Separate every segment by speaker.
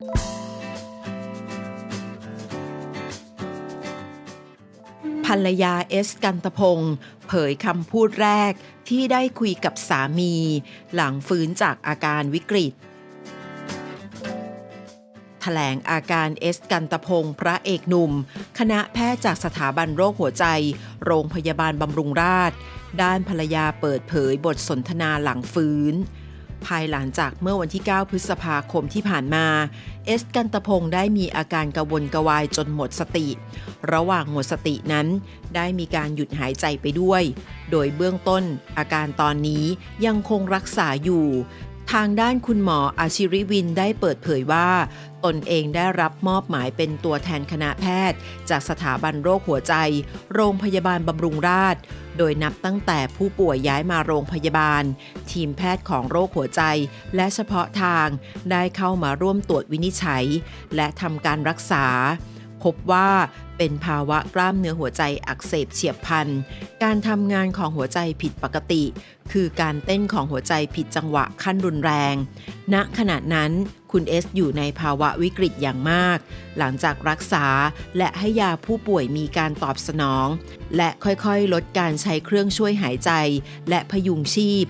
Speaker 1: ภรรยาเอสกันตพงศ์เผยคำพูดแรกที่ได้คุยกับสามี หลังฟื้นจากอาการวิกฤตแถลงอาการเอสกันตพงศ์พระเอกหนุ่ม คณะแพทย์จากสถาบันโรคหัวใจ โรงพยาบาลบำรุงราษฎร์ด้านภรรยาเปิดเผยบทสนทนาหลังฟื้น ภายหลังจากเมื่อวันที่ 9 พฤษภาคมที่ผ่านมา เอสกันตพงศ์ได้มีอาการกระวนกระวายจนหมดสติ ระหว่างหมดสตินั้น ได้มีการหยุดหายใจไปด้วย โดยเบื้องต้นอาการตอนนี้ยังคงรักษาอยู่ ทางด้านคุณหมออาชิริวินได้เปิดเผยว่า ตนเองได้รับมอบหมายเป็นตัวแทนคณะแพทย์ จากสถาบันโรคหัวใจ โรงพยาบาลบำรุงราษฎร์โดยนับตั้งแต่ผู้ป่วยย้ายมาโรงพยาบาล ทีมแพทย์ของโรคหัวใจ และเฉพาะทางได้เข้ามาร่วมตรวจวินิจฉัย และทำการรักษา พบว่าเป็นภาวะกล้ามเนื้อหัวใจอักเสบเฉียบพลัน การทำงานของหัวใจผิดปกติ คือการเต้นของหัวใจผิดจังหวะขั้นรุนแรง ณ ขณะนั้นคุณเอสอยู่ในภาวะวิกฤตอย่างมาก หลังจากรักษาและให้ยาผู้ป่วยมีการตอบสนอง และค่อยๆ ลดการใช้เครื่องช่วยหายใจ และพยุงชีพ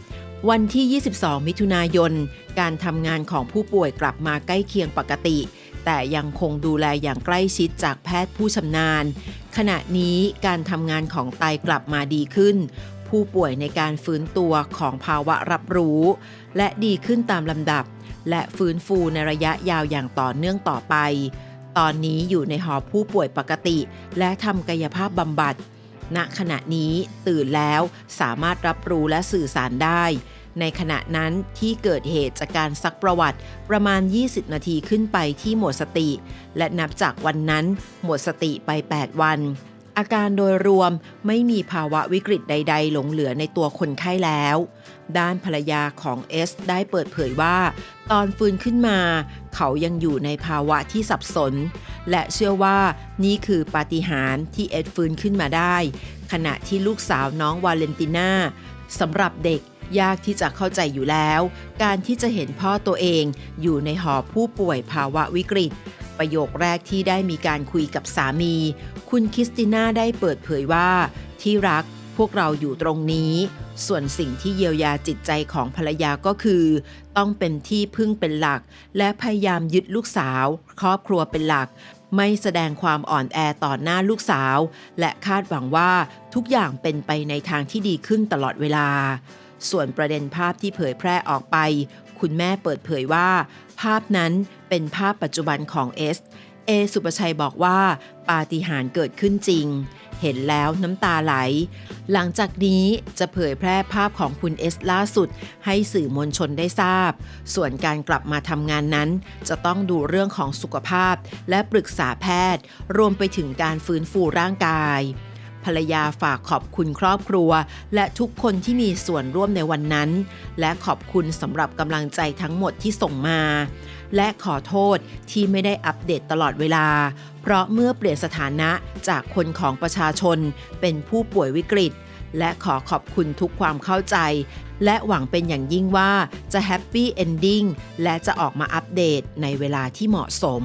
Speaker 1: วันที่ 22 มิถุนายน การทำงานของผู้ป่วยกลับมาใกล้เคียงปกติ แต่ยังคงดูแลอย่างใกล้ชิดจากแพทย์ผู้ชำนาญ ขณะนี้การทำงานของไตกลับมาดีขึ้น ผู้ป่วยในการฟื้นตัวของภาวะรับรู้ และดีขึ้นตามลำดับ และฟื้นฟูในระยะยาวอย่างต่อเนื่องต่อไป ตอนนี้อยู่ในหอผู้ป่วยปกติ และทำกายภาพบำบัด ณขณะนี้ตื่นแล้วสามารถรับรู้และสื่อสารได้ ในขณะนั้นที่เกิดเหตุจากการซักประวัติประมาณ 20 นาทีขึ้นไปที่หมดสติ และนับจากวันนั้นหมดสติไป 8 วัน อาการโดยรวมไม่มีภาวะวิกฤตใด ๆ หลงเหลือในตัวคนไข้แล้ว ด้านภรรยาของเอสได้เปิดเผยว่า ตอนฟื้นขึ้นมา เขายังอยู่ในภาวะที่สับสน และเชื่อว่านี่คือปาฏิหาริย์ที่เอสฟื้นขึ้นมาได้ ขณะที่ลูกสาวน้องวาเลนติน่า สำหรับเด็กยากที่จะเข้าใจอยู่แล้ว การที่จะเห็นพ่อตัวเองอยู่ในหอผู้ป่วยภาวะวิกฤต ประโยคแรกที่ได้มีการคุยกับสามี คุณคริสติน่าได้เปิดเผยว่า ที่รักพวกเราอยู่ตรงนี้ ส่วนสิ่งที่เยียวยาจิตใจของภรรยาก็คือ ต้องเป็นที่พึ่งเป็นหลัก และพยายามยึดลูกสาว ครอบครัวเป็นหลัก ไม่แสดงความอ่อนแอต่อหน้าลูกสาว และคาดหวังว่าทุกอย่างเป็นไปในทางที่ดีขึ้นตลอดเวลา ส่วนประเด็นภาพที่เผยแพร่ออกไป คุณแม่เปิดเผยว่า ภาพนั้นเป็นภาพปัจจุบันของเอส เอสุปชัยบอกว่า ปาฏิหาริย์เกิดขึ้นจริง เห็นแล้วน้ำตาไหล หลังจากนี้จะเผยแพร่ภาพของคุณเอสล่าสุด ให้สื่อมวลชนได้ทราบ ส่วนการกลับมาทำงานนั้น จะต้องดูเรื่องของสุขภาพ และปรึกษาแพทย์ รวมไปถึงการฟื้นฟูร่างกายภรรยาฝากขอบคุณครอบครัว และทุกคนที่มีส่วนร่วมในวันนั้น และขอบคุณสำหรับกำลังใจทั้งหมดที่ส่งมา และขอโทษที่ไม่ได้อัปเดตตลอดเวลา เพราะเมื่อเปลี่ยนสถานะจากคนของประชาชนเป็นผู้ป่วยวิกฤต และขอขอบคุณทุกความเข้าใจ และหวังเป็นอย่างยิ่งว่าจะแฮปปี้เอนดิ้งและจะออกมาอัปเดตในเวลาที่เหมาะสม